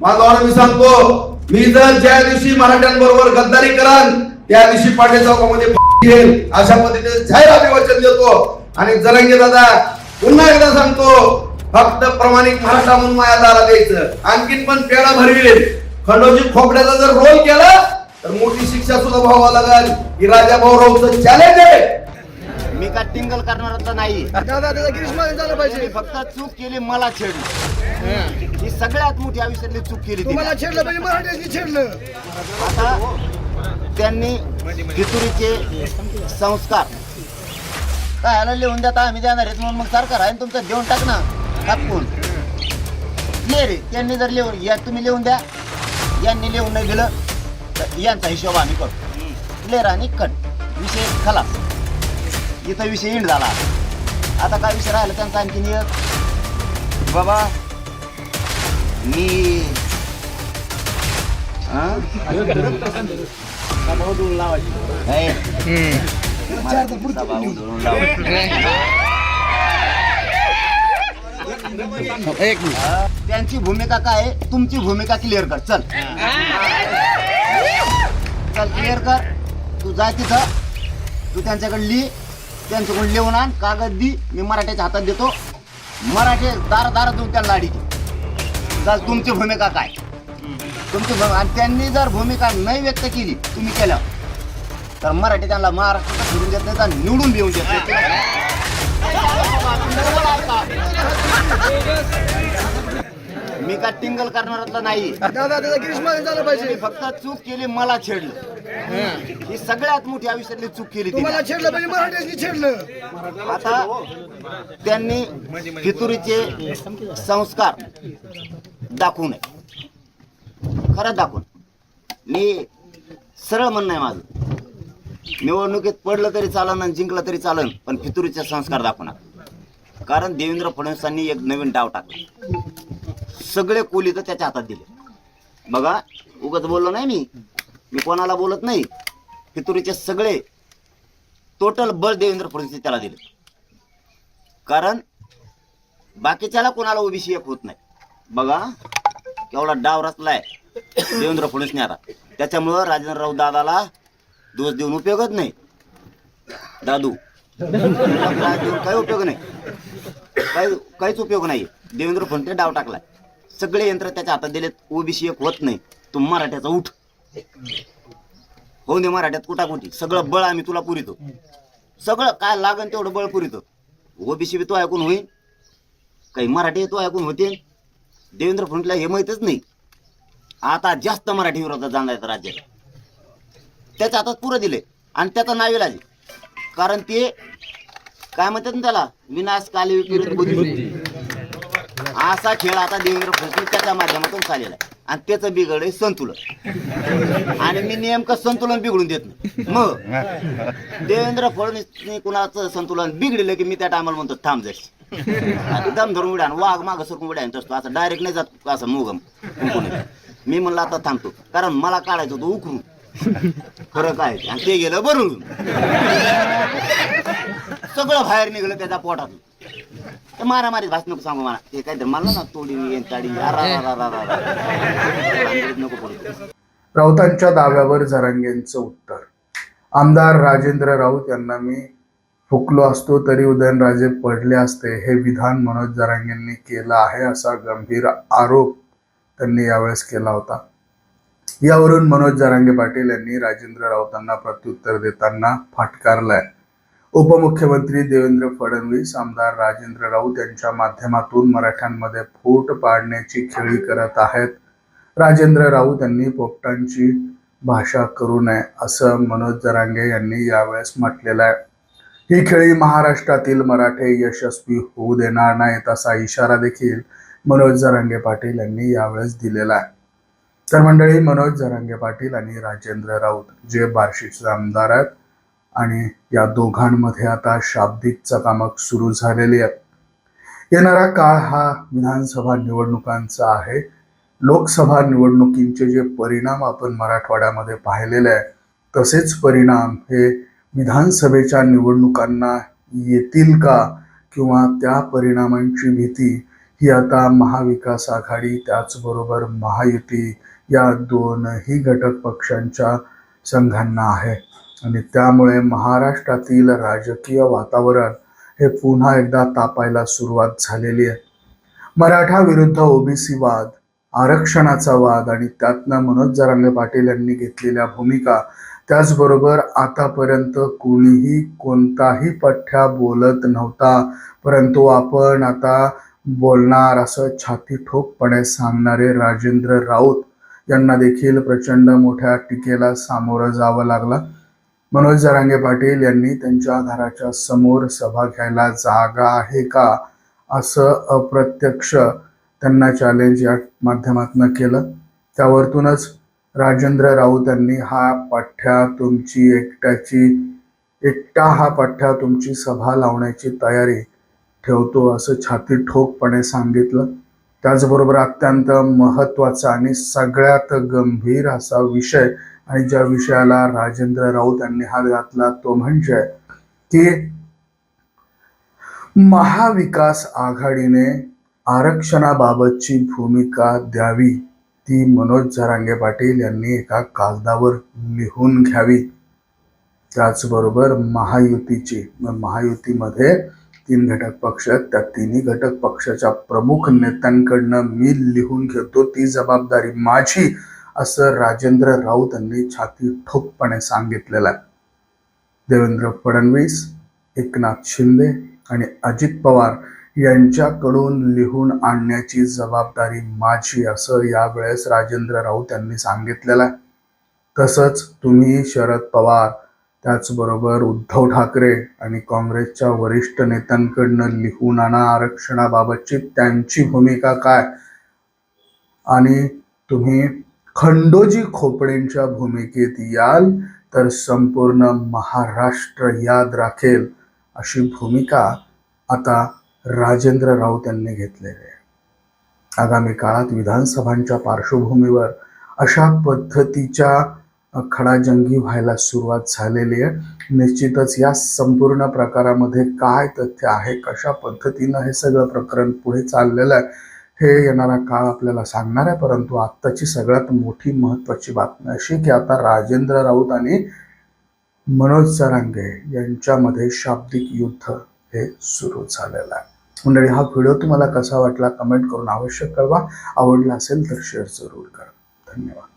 माझा मी सांगतो मी जर ज्या दिवशी मराठ्यांबरोबर गद्दारी कराल त्या दिवशी पाटे चौकामध्ये घेईल अशा पद्धतीने जाहीर अभिवाचन देतो. आणि जरंगे दादा पुन्हा एकदा सांगतो फक्त प्रमाणिक मराठा म्हणून माया दारा द्यायचं आणखीन पण पेढा भरवेल खंडोजी खोपड्याचा जर रोल केला तर मोठी शिक्षा सुद्धा व्हावा लागेल. ही राजा भाऊरावचं चॅलेंज आहे. मी का टिंगल करणाराचा नाही. दादा त्याचा झालं फक्त चूक केली मला छेडली. ही सगळ्यात मोठी आयुष्यातली चूक केली तिने. तुम्हाला छेडलं पाहिजे मराठ्याची छेडलं. आता त्यांनी फितुरीचे संस्कार. काय ह्याला लिहून देता आम्ही देणार आहेत म्हणून मग सरकार आहे ना तुमचं देऊन टाक ना. टाकून ये रे त्यांनी जर लिहून या तुम्ही लिहून द्या. यांनी लिहून नाही दिलं तर यांचा हिशोब आम्ही करतो. क्लिअर आणि कट. विषय खलास. इथं विषय इंड झाला. आता काय विषय राहिला त्यांचा आणखीन एक? बाबा मी हा? हे. मला लावायची. हा, त्यांची भूमिका काय? आहे तुमची भूमिका क्लिअर कर. चल. चल क्लिअर कर. तू जा तिथं. तू त्यांच्याकडे लिही त्यांच्याकडून लिहून आण कागद दी मी मराठ्याच्या हातात देतो. मराठी दार दार देऊन त्यांना अडी तुमची भूमिका काय? तुमची भूमिका आणि त्यांनी जर भूमिका नाही व्यक्त केली तुम्ही केलं. तर मराठी त्यांना महाराष्ट्रात फिरून देत नाही तर निवडून देऊन देत नाही का टिंगल करणारातला नाही? दादा झालं पाहिजे. फक्त चूक केली मला छेडलं. ही. सगळ्यात मोठी आयुष्यातली चूक केली तिने. तुम्हाला छेडलं पाहिजे मराठ्याची छेडलं. आता त्यांनी फितुरीचे संस्कार दाखवू नये. खरंच दाखवून. मी सरळ म्हणणं आहे माझं. निवडणुकीत पडलं तरी चालन आणि जिंकलं तरी चालन पण फितुरीचे संस्कार दाखवू नका कारण देवेंद्र फडणवीसांनी एक नवीन डाव टाकला. सगळे कोली तर त्याच्या हातात दिले. बघा उगाच बोललो नाही मी. मी कोणाला बोलत नाही. फितुरीचे सगळे टोटल बळ देवेंद्र फडणवीस त्याला दिले. कारण बाकीच्याला कोणाला ओबीसी एक होत नाही. बघा केवढा डाव रचलाय देवेंद्र फडणवीसने आता. त्याच्यामुळं राजेंद्रराव दादाला दोष देऊन उपयोगच नाही. दादू देऊन काही उपयोग नाही. काही काहीच उपयोग नाही देवेंद्र फडणवीस डाव टाकलाय. सगळे यंत्र त्याच्या हातात दिलेत. ओबीसी एक होत नाही. तू मराठ्याचा उठ. हो दे मराठ्यात कुठाकुठी सगळं बळ आम्ही तुला पुरितो. सगळं काय लागन तेवढं बळ पुरितो. ओबीसी बी तो ऐकून होईल काही मराठी तो ऐकून होते. देवेंद्र फडणवीसला हे माहीतच नाही. आता जास्त मराठी विरोधात जाणार राज्यात. त्याच्या हातात पुरं दिले. आणि त्याचा नाव लागले कारण ते काय म्हणतात ना त्याला? विनाश काले विपरीत असा खेळ आता देवेंद्र फडणवीस त्याच्या माध्यमातून चाललेला आहे. आणि त्याचं बिघड आहे संतुलन. आणि मी नेमकं संतुलन बिघडून देत नाही. मग देवेंद्र फडणवीसने कुणाचं संतुलन बिघडलं की मी त्या टायमाला म्हणतो थांब जाईल दम धरून उड्या वाघ माग सरकून उड्या असतो. असं डायरेक्ट नाही जात असं मोगम मी म्हणलं आता थांबतो. कारण मला काढायचं होतं उकरून. खरं काय ते. आणि ते गेलं भरून सगळं बाहेर निघलं त्याच्या पोटातून. ते मारामारी भास नको सांगू मला. ते काय मला ना तोडी येईन ताडी नको पडतो राऊतांच्या दाव्यावर जरांगेंचं उत्तर. आमदार राजेंद्र राऊत यांना मी फुकलो असतो तरी उदयनराजे पडले असते. हे विधान मनोज जरांगेंनी केलं आहे असा गंभीर आरोप त्यांनी यावेळेस केला होता. यावरून मनोज जरांगे पाटील यांनी राजेंद्र राऊतांना प्रत्युत्तर देताना फाटकारलाय. उपमुख्यमंत्री देवेंद्र फडणवीस आमदार राजेंद्र राऊत यांच्या माध्यमातून मराठ्यांमध्ये फूट पाडण्याची खेळी करत आहेत. राजेंद्र राऊत यांनी पोपटांची भाषा करू नये असं मनोज जरांगे यांनी यावेळेस म्हटलेलं आहे. ही खेळी महाराष्ट्रातील मराठे यशस्वी होऊ देणार नाहीत असा इशारा देखील मनोज जरांगे पाटील यांनी यावेळेस दिलेला आहे. तर मंडळी मनोज जरांगे पाटील आणि राजेंद्र राऊत जे बार्शीचे आमदार आहेत आणि या दोघांमध्ये आता शाब्दिक चकामक सुरू झालेली आहे. येणारा काळ हा विधानसभा निवडणुकांचा आहे. लोकसभा निवडणुकींचे जे परिणाम आपण मराठवाड्यामध्ये पाहिलेले आहे तसेच परिणाम हे विधानसभेच्या निवडणुकांना येतील का किंवा त्या परिणामांची भीती ही आता महाविकास आघाडी त्याचबरोबर महायुती या दोनही घटक पक्षांच्या संघांना आहे. आणि त्यामुळे महाराष्ट्रातील राजकीय वातावरण हे पुन्हा एकदा तापायला सुरुवात झालेली आहे. मराठा विरुद्ध ओबीसी वाद आरक्षणाचा वाद आणि त्यातनं मनोज जरांगे पाटील यांनी घेतलेल्या भूमिका त्याचबरोबर आतापर्यंत कोणीही कोणताही पठ्ठ्या बोलत नव्हता. परंतु आपण आता बोलणार असं छाती ठोकपणे सांगणारे राजेंद्र राऊत यांना देखील प्रचंड मोठ्या टीकेला सामोरं जावं लागलं. मनोज जरांगे पाटील यांनी त्यांच्या घराच्या समोर सभा घ्यायला जागा आहे का असं अप्रत्यक्ष त्यांना चॅलेंज या माध्यमातून केलं. त्यावरतूनच राजेंद्र राऊत यांनी हा पठ्ठ्या तुमची एकट्याची एकटा हा पठ्ठ्या तुमची सभा लावण्याची तयारी ठेवतो असं छाती ठोकपणे सांगितलं. त्याचबरोबर अत्यंत महत्त्वाचा आणि सगळ्यात गंभीर असा विषय आणि ज्या विषयाला राजेंद्र राऊत यांनी हात घातला तो म्हणजे की महाविकास आघाडीने आरक्षणाबाबतची भूमिका द्यावी ती मनोज झरांगे पाटील यांनी एका कागदावर लिहून घ्यावी. त्याचबरोबर महायुतीची महायुतीमध्ये तीन घटक पक्ष आहेत. त्या तिन्ही घटक पक्षाच्या प्रमुख नेत्यांकडनं मी लिहून घेतो. ती जबाबदारी माझी असं राजेंद्र राऊत यांनी छाती ठोकपणे सांगितलेलं आहे. देवेंद्र फडणवीस एकनाथ शिंदे आणि अजित पवार यांच्याकडून लिहून आणण्याची जबाबदारी माझी असं यावेळेस राजेंद्र राऊत यांनी सांगितलेलं आहे. तसंच तुम्ही शरद पवार त्याचबरोबर उद्धव ठाकरे आणि काँग्रेसच्या वरिष्ठ नेत्यांकडनं लिहून आणा आरक्षणाबाबतची त्यांची भूमिका काय? आणि तुम्ही खंडोजी खोपडेंच्या भूमिकेत याल तर संपूर्ण महाराष्ट्र याद राखेल अशी भूमिका आता राजेंद्र राऊत यांनी घेतलेली आहे. आगामी काळात विधानसभांच्या पार्श्वभूमीवर अशा पद्धतीच्या खडाजंगी व्हायला सुरुवात झालेली आहे. निश्चितच या संपूर्ण प्रकारामध्ये काय तथ्य आहे कशा पद्धतीनं हे सगळं प्रकरण पुढे चाललेलं आहे हे येणारा काळ आपल्याला सांगणार आहे. परंतु आत्ताची सगळ्यात मोठी महत्त्वाची बातमी अशी की आता राजेंद्र राऊत आणि मनोज सरांगे यांच्यामध्ये शाब्दिक युद्ध हे सुरू झालेलं आहे. मंडळी हा व्हिडिओ तुम्हाला कसा वाटला कमेंट करून आवश्यक कळवा. आवडला असेल तर शेअर जरूर करा. धन्यवाद.